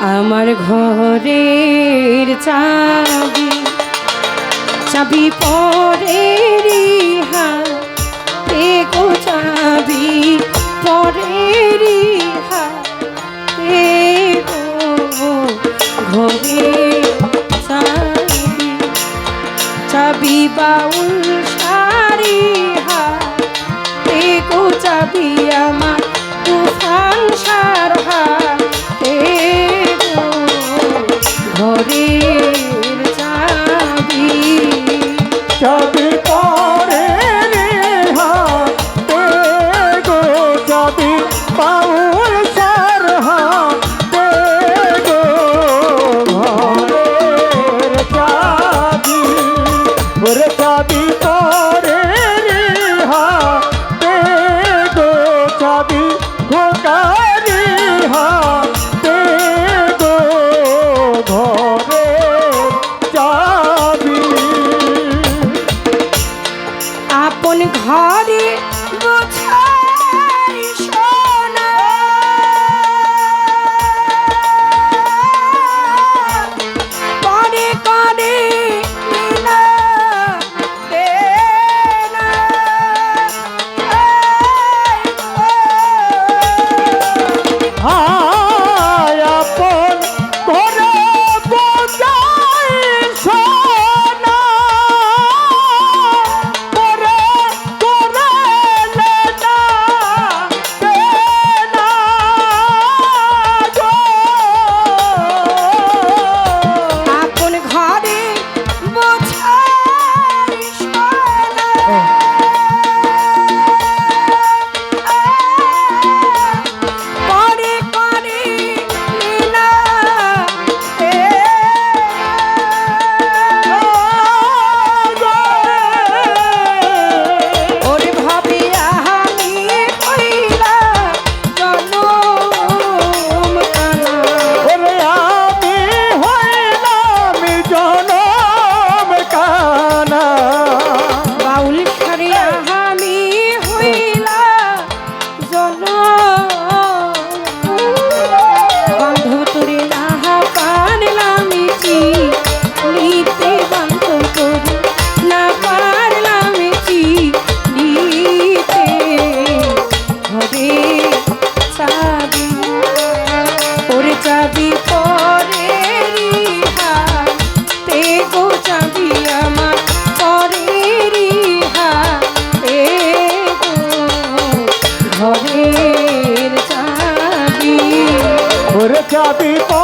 আমার ঘরের চাবি চাবি পরে রিহা গো চাবি পরে রিহা গো ঘরে চাবি চাবি বাউল সারি হা গো চাবি আমার তুফান সার হা। ভাবি আপন ঘরে গোছা যাবি প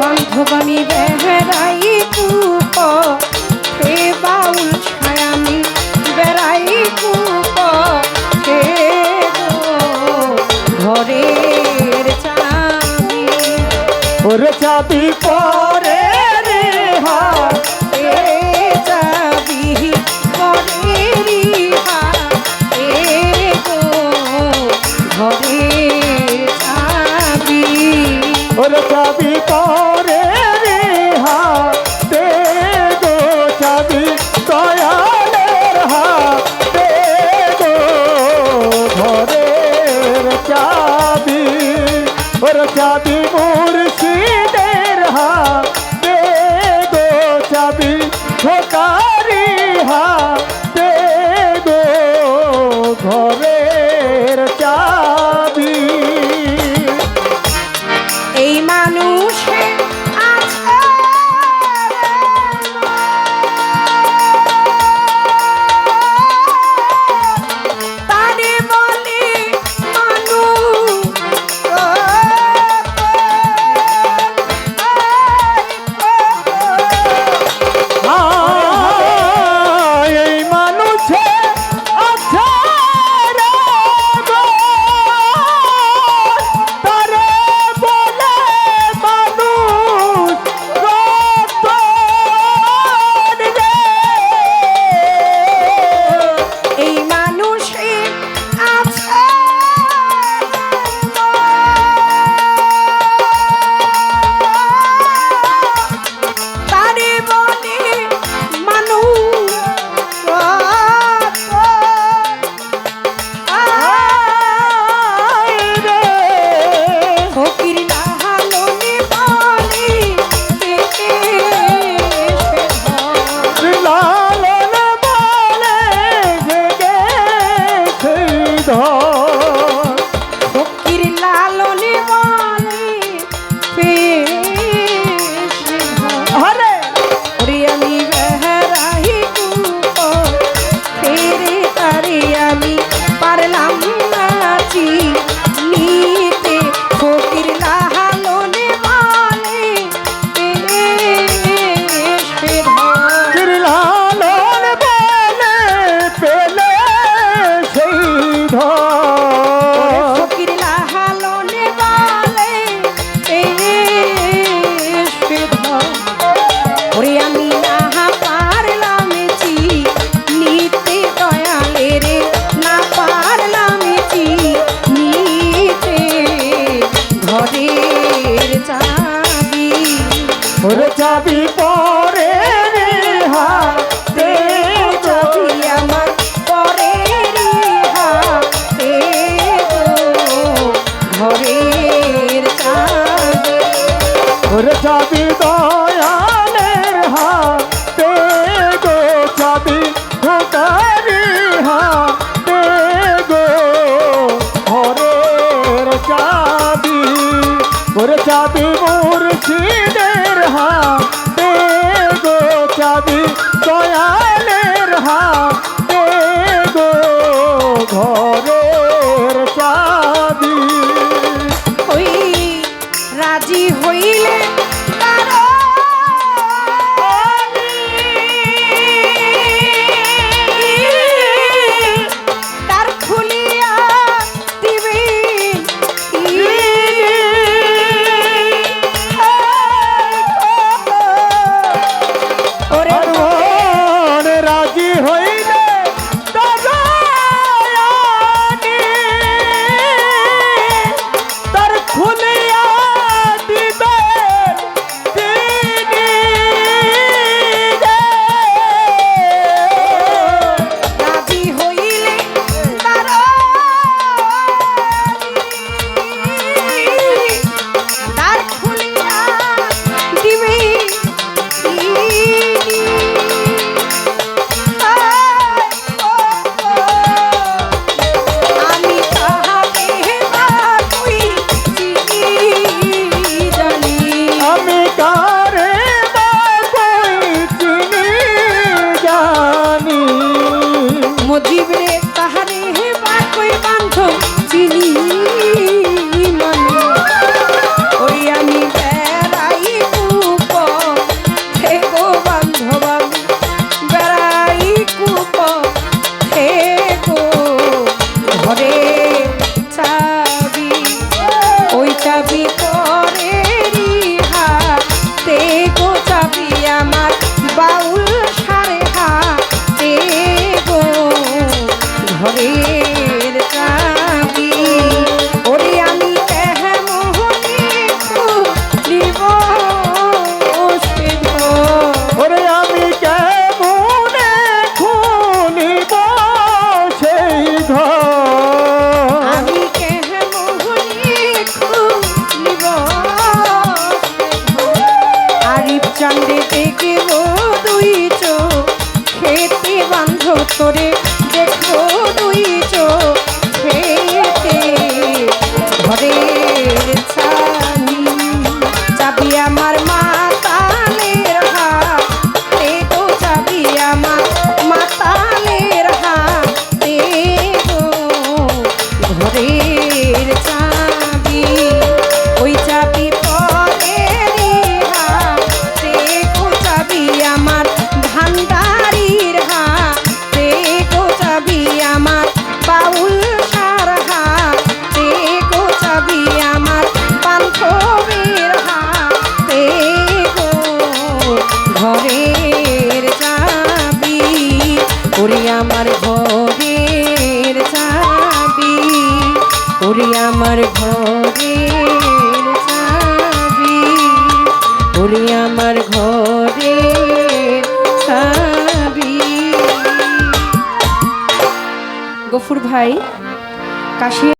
বান্ধবানি বেড়াই কূপ সে বাউল ছায়ামি বেড়াই কূপ সে ঘরে চাবি। প ওর ওরে তোরে দেখো দুই চোখ। আমার ঘরে সাবি ওরে আমার ঘরে সাবি গফুর ভাই কাশি